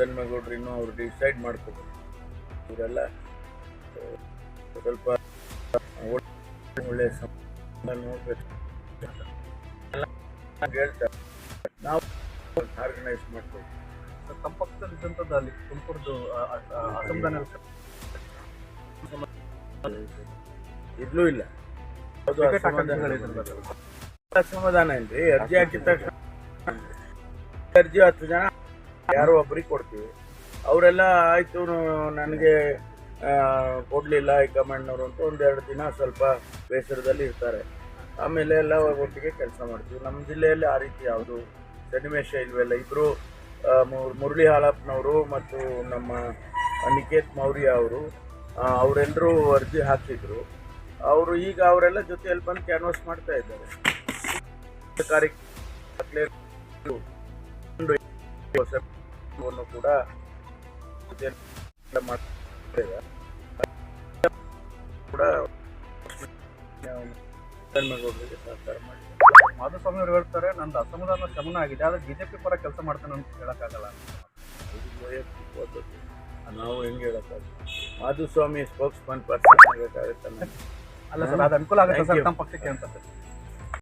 ಮುದ್ದನ್ಮೇಗೌಡ್ರು ಇನ್ನೂ ಅವ್ರು ಡಿಸೈಡ್ ಮಾಡ್ಕೋಬೇಕು. ಇವರೆಲ್ಲ ಸ್ವಲ್ಪ ಒಳ್ಳೆ- ಸಂಬಂಧ ನೋಡ್ಬೇಕು ಹೇಳ್ತಾರೆ. ನಾವು ಆರ್ಗನೈಸ್ ಮಾಡ್ಬೇಕು. ತಮ್ಮ ಪಕ್ಷದಲ್ಲಿ ಇದ್ದಂಥದ್ದು ಅಲ್ಲಿ ತುಮಕೂರ್ದು ಅಸಮಾಧಾನ ಇದ್ಲೂ ಇಲ್ಲ. ಅಸಮಾಧಾನ ಇಲ್ರಿ. ಅರ್ಜಿ ಹಾಕಿದ ತಕ್ಷಣ ಅರ್ಜಿ ಹತ್ತು ಜನ ಯಾರೋ ಒಬ್ರಿಗೆ ಕೊಡ್ತೀವಿ. ಅವರೆಲ್ಲ ಆಯ್ತು, ನನಗೆ ಕೊಡಲಿಲ್ಲ ಹೈಕಮಾಂಡ್ನವರು ಅಂತ ಒಂದೆರಡು ದಿನ ಸ್ವಲ್ಪ ಬೇಸರದಲ್ಲಿ ಇರ್ತಾರೆ. ಆಮೇಲೆ ಎಲ್ಲ ಒಟ್ಟಿಗೆ ಕೆಲಸ ಮಾಡ್ತೀವಿ. ನಮ್ಮ ಜಿಲ್ಲೆಯಲ್ಲಿ ಆ ರೀತಿ ಯಾವುದು ಸನ್ನಿವೇಶ ಇಲ್ವೆಲ್ಲ. ಇಬ್ಬರು ಮುರಳಿ ಹಾಲಪ್ಪನವರು ಮತ್ತು ನಮ್ಮ ನಿಕೇತ್ ಮೌರ್ಯ ಅವರು ಅವರೆಲ್ಲರೂ ಅರ್ಜಿ ಹಾಕಿದ್ರು. ಅವರು ಈಗ ಅವರೆಲ್ಲ ಜೊತೆಯಲ್ಲಿ ಬಂದು ಕ್ಯಾನ್ವಾಸ್ ಮಾಡ್ತಾ ಇದ್ದಾರೆ. ಕಾರ್ಯಕ್ರಮ ವನ್ನು ಕೂಡ ಮಾಡ್ತೇವೆ. ಕೂಡ ಸಹಕಾರ ಮಾಧುಸ್ವಾಮಿ ಅವರು ಹೇಳ್ತಾರೆ ನಂದು ಅಸಮಾಧಾನ ಶಮನ ಆಗಿದೆ ಆದ್ರೆ ಬಿಜೆಪಿ ಪರ ಕೆಲಸ ಮಾಡ್ತಾನೆ ಅಂತ ಹೇಳಕ್ಕಾಗಲ್ಲ. ನಾವು ಹೆಂಗೆ ಹೇಳಕ್ಕಾಗುತ್ತೆ ಮಾಧುಸ್ವಾಮಿ ಸ್ಪೋಕ್ಸ್ ಮನ್ ಪರ್ಸನ್ ಅಲ್ಲ ಸರ್ ಅದು ಅನುಕೂಲ ಆಗುತ್ತೆ ಸರ್. ತಮ್ಮ ಪಕ್ಷಕ್ಕೆ ಅಂತ